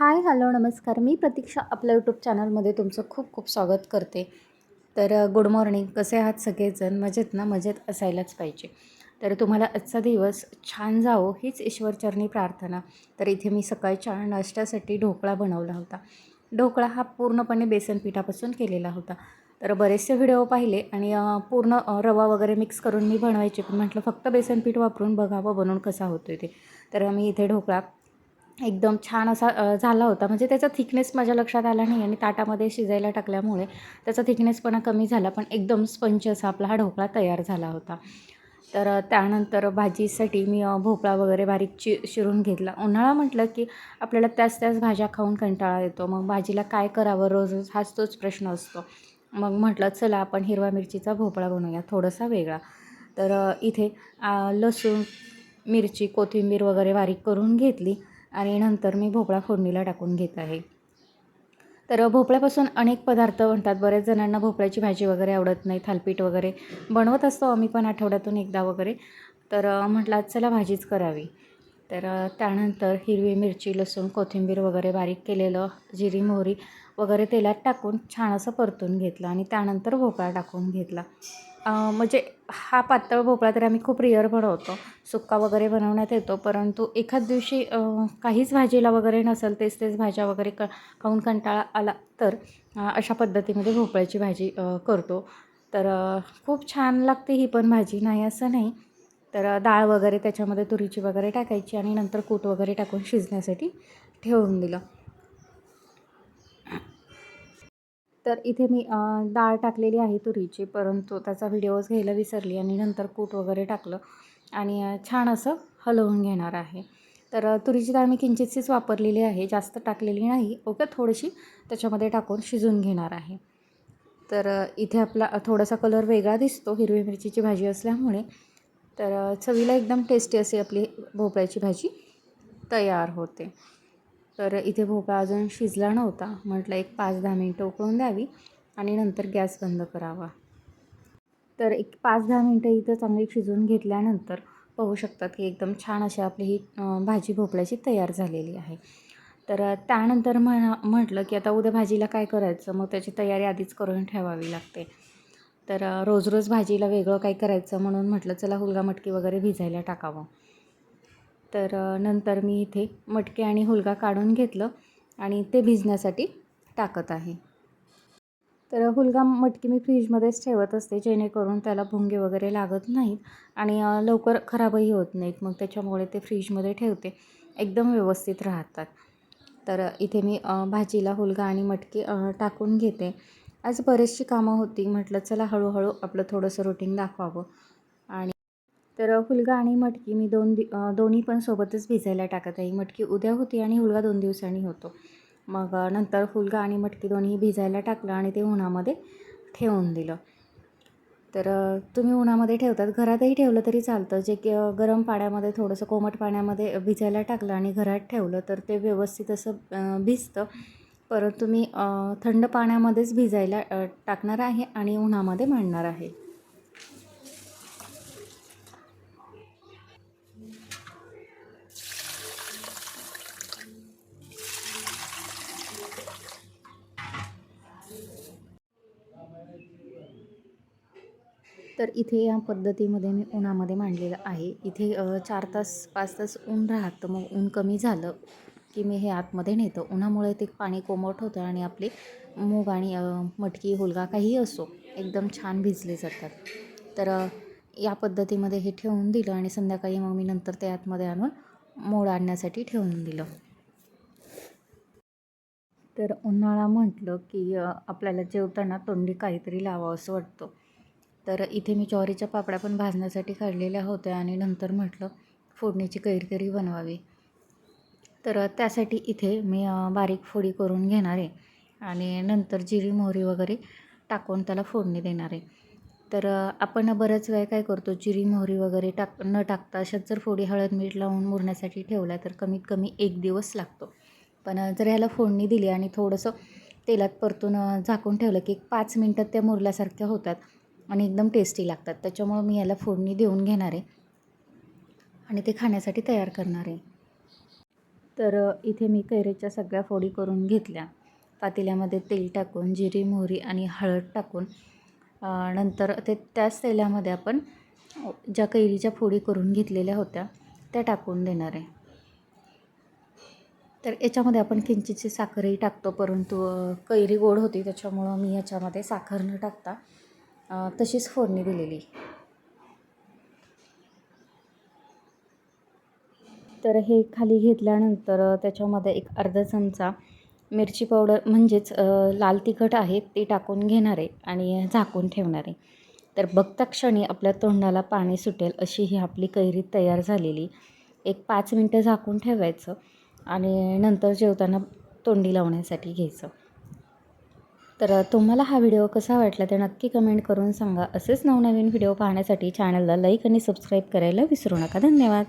Hi hello नमस्कार. मी प्रतीक्षा आपल्या YouTube चॅनलमध्ये तुमचं खूप खूप स्वागत करते. तर गुड मॉर्निंग. कसे आहात सगळेजण? मजेत ना? मजेत असायलाच पाहिजे. तर तुम्हाला आजचा दिवस छान जावो हीच ईश्वरचरणी प्रार्थना. तर इथे मी सकाळच्या नाश्त्यासाठी ढोकळा बनवला होता. ढोकळा हा पूर्णपणे बेसन पिठापासून केलेला होता. तर बरेचसे व्हिडिओ पाहिले आणि पूर्ण रवा वगैरे मिक्स करून मी बनवायचे. पण म्हटलं फक्त बेसन पीठ वापरून बघावं बनवून कसा होतो ते. तर मी इथे ढोकळा एकदम छान असा झाला होता. म्हणजे त्याचा थिकनेस माझ्या लक्षात आला नाही आणि ताटामध्ये शिजायला टाकल्यामुळे त्याचा थिकनेसपणा कमी झाला पण एकदम स्पंच असा आपला हा ढोकळा तयार झाला होता. तर त्यानंतर भाजीसाठी मी भोपळा वगैरे बारीक चि शिरून घेतला. उन्हाळा म्हटलं की आपल्याला त्याच त्याच भाज्या खाऊन कंटाळा येतो. मग भाजीला काय करावं? रोज रोज हाच तोच प्रश्न असतो. मग म्हटलं चला आपण हिरवा मिरचीचा भोपळा बनवूया थोडासा वेगळा. तर इथे लसूण मिरची कोथिंबीर वगैरे बारीक करून घेतली. आणि नंतर मी भोपळा फोडणीला टाकून घेत आहे. तर भोपळ्यापासून अनेक पदार्थ म्हणतात बऱ्याच जणांना भोपळ्याची भाजी वगैरे आवडत नाही थालपीठ वगैरे बनवत असतो आम्ही पण आठवड्यातून एकदा वगैरे. तर म्हटलं आज चला भाजीच करावी. तर त्यानंतर हिरवी मिरची लसूण कोथिंबीर वगैरे बारीक केलेलं जिरी मोहरी वगैरे तेलात टाकून छान असं परतून घेतलं आणि त्यानंतर भोपळा टाकून घेतला. म्हणजे हा पातळ भोपळा तर आम्ही खूप रिअर बनवतो. सुक्का वगैरे बनवण्यात येतो परंतु एखाद दिवशी काहीच भाजीला वगैरे नसेल तेच तेच भाज्या वगैरे क खाऊन कंटाळा आला तर अशा पद्धतीमध्ये भोपळ्याची भाजी करतो. तर खूप छान लागते ही पण भाजी नाही असं नाही. तर डाळ वगैरे त्याच्यामध्ये तुरीची वगैरे टाकायची आणि नंतर कूट वगैरे टाकून शिजण्यासाठी ठेवून दिलं. तर इथे मी डाळ टाकलेली आहे तुरीची परंतु त्याचा व्हिडिओज घ्यायला विसरली आणि नंतर कूट वगैरे टाकलं आणि छान असं हलवून घेणार आहे. तर तुरीची डाळ मी किंचितशीच वापरलेली आहे जास्त टाकलेली नाही ओके थोडीशी त्याच्यामध्ये टाकून शिजून घेणार आहे. तर इथे आपला थोडासा कलर वेगळा दिसतो हिरवी मिरचीची भाजी असल्यामुळे. तर चवीला एकदम टेस्टी अशी आपली भोपळ्याची भाजी तयार होते. तर इथे भोपळा अजून शिजला नव्हता. म्हटलं एक पाच दहा मिनटं उकळून द्यावी आणि नंतर गॅस बंद करावा. तर एक पाच दहा मिनटं इथं चांगली शिजवून घेतल्यानंतर पाहू शकतात की एकदम छान अशी आपली ही भाजी भोपळ्याची तयार झालेली आहे. तर त्यानंतर म्हणा म्हटलं की आता उद्या भाजीला काय करायचं? मग त्याची तयारी आधीच करून ठेवावी लागते. तर रोज रोज भाजीला वेगळं काय करायचं? म्हणून म्हटलं चला हुलगा मटकी वगैरे भिजायला टाकावं. तर नंतर मी इथे मटके आणि हुलगा काढून घेतलं आणि ते भिजण्यासाठी टाकत आहे. तर हुलगा मटकी मी फ्रीजमध्येच ठेवत असते जेणेकरून त्याला भुंगे वगैरे लागत नाहीत आणि लवकर खराबही होत नाहीत. मग त्याच्यामुळे ते फ्रीजमध्ये ठेवते. एकदम व्यवस्थित राहतात. तर इथे मी भाजीला हुलगा आणि मटकी टाकून घेते. आज बरेचशी कामं होती. म्हटलं चला हळूहळू आपलं थोडंसं रुटीन दाखवावं. तर हुलगा आणि मटकी मी दोन दि दोन्ही पण सोबतच भिजायला टाकत आहे. मटकी उद्या होती आणि हुलगा दोन दिवसांनी होतो. मग नंतर हुलगा आणि मटकी दोन्ही भिजायला टाकलं आणि ते उन्हामध्ये ठेवून दिलं. तर तुम्ही उन्हामध्ये ठेवतात. घरातही ठेवलं तरी चालतं. जे की गरम पाण्यामध्ये थोडंसं कोमट पाण्यामध्ये भिजायला टाकलं आणि घरात ठेवलं तर ते व्यवस्थित असं भिजतं. परंतु तुम्ही थंड पाण्यामध्येच भिजायला टाकणार आहे आणि उन्हामध्ये मांडणार आहे. तर इथे या पद्धतीमध्ये मी उन्हामध्ये मांडलेलं आहे. इथे चार तास पाच तास ऊन राहतं. मग ऊन कमी झालं की मी हे आतमध्ये नेतो. उन्हामुळे ते पाणी कोमट होतं आणि आपले मूग आणि मटकी हुलगा काही असो एकदम छान भिजले जातात. तर या पद्धतीमध्ये हे ठेवून दिलं आणि संध्याकाळी मग मी नंतर ते आतमध्ये आणून मोड आणण्यासाठी ठेवून दिलं. तर उन्हाळा म्हटलं की आपल्याला जेवताना तोंडी काहीतरी लावावं असं वाटतं. तर इथे मी ज्वारीच्या पापड्या पण भाजण्यासाठी काढलेल्या होत्या आणि नंतर म्हटलं फोडणीची कैरकरी बनवावी. तर त्यासाठी इथे मी बारीक फोडी करून घेणार आहे आणि नंतर जिरी मोहरी वगैरे टाकून त्याला फोडणी देणार आहे. तर आपण बऱ्याच वेळा काय करतो जिरी मोहरी वगैरे टाक न टाकता अशाच जर फोडी हळद मीठ लावून मुरण्यासाठी ठेवला तर कमीत कमी एक दिवस लागतो. पण जर ह्याला फोडणी दिली आणि थोडंसं तेलात परतून झाकून ठेवलं की एक पाच मिनटात त्या मुरल्यासारख्या होतात आणि एकदम टेस्टी लागतात. त्याच्यामुळं मी याला फोडणी देऊन घेणार आहे. आणि ते खाण्यासाठी तयार करणार आहे. तर इथे मी कैरीच्या सगळ्या फोडी करून घेतल्या. पातेल्यामध्ये तेल टाकून जिरी मोहरी आणि हळद टाकून नंतर ते त्याच तेलामध्ये आपण ज्या कैरीच्या फोडी करून घेतलेल्या होत्या त्या टाकून देणार आहे. तर याच्यामध्ये आपण किंचितची साखरही टाकतो परंतु कैरी गोड होती त्याच्यामुळं मी याच्यामध्ये साखर न टाकता तशीच फोडणी दिलेली. तर हे खाली घेतल्यानंतर त्याच्यामध्ये एक अर्धा चमचा मिरची पावडर म्हणजेच लाल तिखट आहे ते टाकून घेणार आहे आणि झाकून ठेवणार आहे. तर बघता क्षणी आपल्या तोंडाला पाणी सुटेल अशी ही आपली कैरी तयार झालेली. एक पाच मिनटं झाकून ठेवायचं आणि नंतर जेवताना तोंडी लावण्यासाठी घ्यायचं. तर तुम्हाला हा व्हिडिओ कसा वाटला ते नक्की कमेंट करून सांगा. असेच नवनवीन व्हिडिओ पाहण्यासाठी चॅनलला लाईक आणि सबस्क्राईब करायला विसरू नका. धन्यवाद.